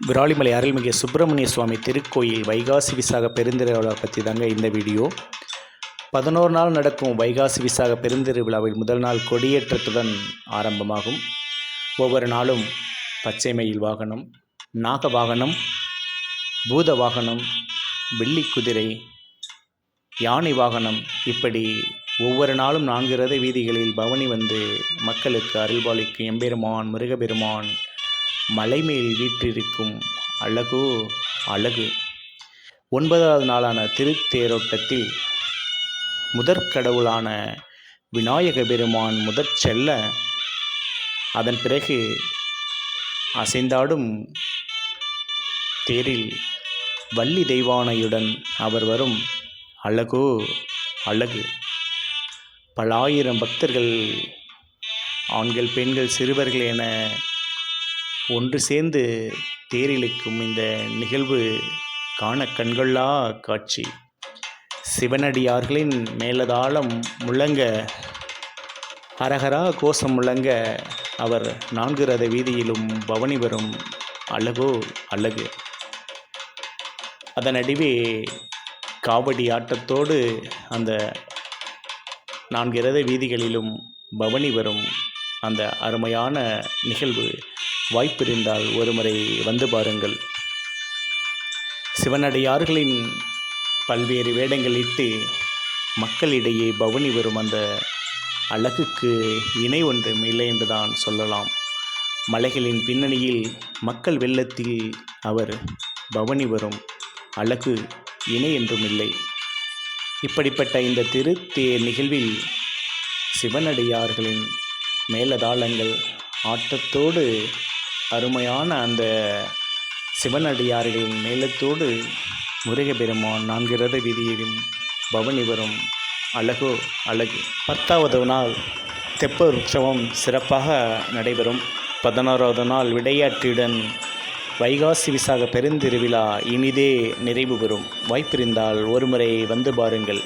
விராலிமலை அருள்மிகு சுப்பிரமணிய சுவாமி திருக்கோயில் வைகாசி விசாக பெருந்திருவிழா பற்றி தாங்க இந்த வீடியோ. பதினோரு நாள் நடக்கும் வைகாசி விசாக பெருந்திருவிழாவில் முதல் நாள் கொடியேற்றத்துடன் ஆரம்பமாகும். ஒவ்வொரு நாளும் பச்சை மயில் வாகனம் நாக வாகனம் பூத வாகனம் வெள்ளி குதிரை யானை வாகனம் இப்படி ஒவ்வொரு நாளும் நான்கு ரத வீதிகளில் பவனி வந்து மக்களுக்கு அருள்பாலிக்கு எம்பெருமான் முருகபெருமான் மலைமேல் வீற்றிருக்கும் அழகோ அழகு. ஒன்பதாவது நாளான திருத்தேரோட்டத்தில் முதற் கடவுளான விநாயக பெருமான் முதற் செல்ல அதன் பிறகு அசைந்தாடும் தேரில் வள்ளி தெய்வானையுடன் அவர் வரும் அழகோ அழகு. பல ஆயிரம் பக்தர்கள் ஆண்கள் பெண்கள் சிறுவர்கள் என ஒன்று சேர்ந்து தேரிழுக்கும் இந்த நிகழ்வு காண கண்கொள்ளா காட்சி. சிவனடியார்களின் மேலதாளம் முழங்க ஹரஹரா கோஷம் முழங்க அவர் நான்கு ரத வீதியிலும் பவனி வரும் அழகோ அழகு. அதனடிவே காவடி ஆட்டத்தோடு அந்த நான்கு ரத வீதிகளிலும் பவனி வரும் அந்த அருமையான நிகழ்வு வாய்ப்பிருந்தால் ஒருமுறை வந்து பாருங்கள். சிவனடியார்களின் பல்வேறு வேடங்கள் இட்டு மக்களிடையே பவனி வரும் அந்த அழகுக்கு இணை ஒன்றும் இல்லை என்றுதான் சொல்லலாம். மலைகளின் பின்னணியில் மக்கள் வெள்ளத்தில் அவர் பவனி வரும் அழகு இணை என்றும் இல்லை. இப்படிப்பட்ட இந்த திருத்தேர் நிகழ்வில் சிவனடியார்களின் மேலதாளங்கள். ஆட்டத்தோடு அருமையான அந்த சிவனடியார்கள் மேலத்தோடு முருகப்பெருமான் நான்கு ரத வீதியிலும் பவனி வரும் அழகோ அழகு பத்தாவது நாள் தெப்ப உற்சவம் சிறப்பாக நடைபெறும். பதினோராவது நாள் விடையாற்றியுடன் வைகாசி விசாக பெருந்திருவிழா இனிதே நிறைவு பெறும். வாய்ப்பிருந்தால் ஒருமுறை வந்து பாருங்கள்.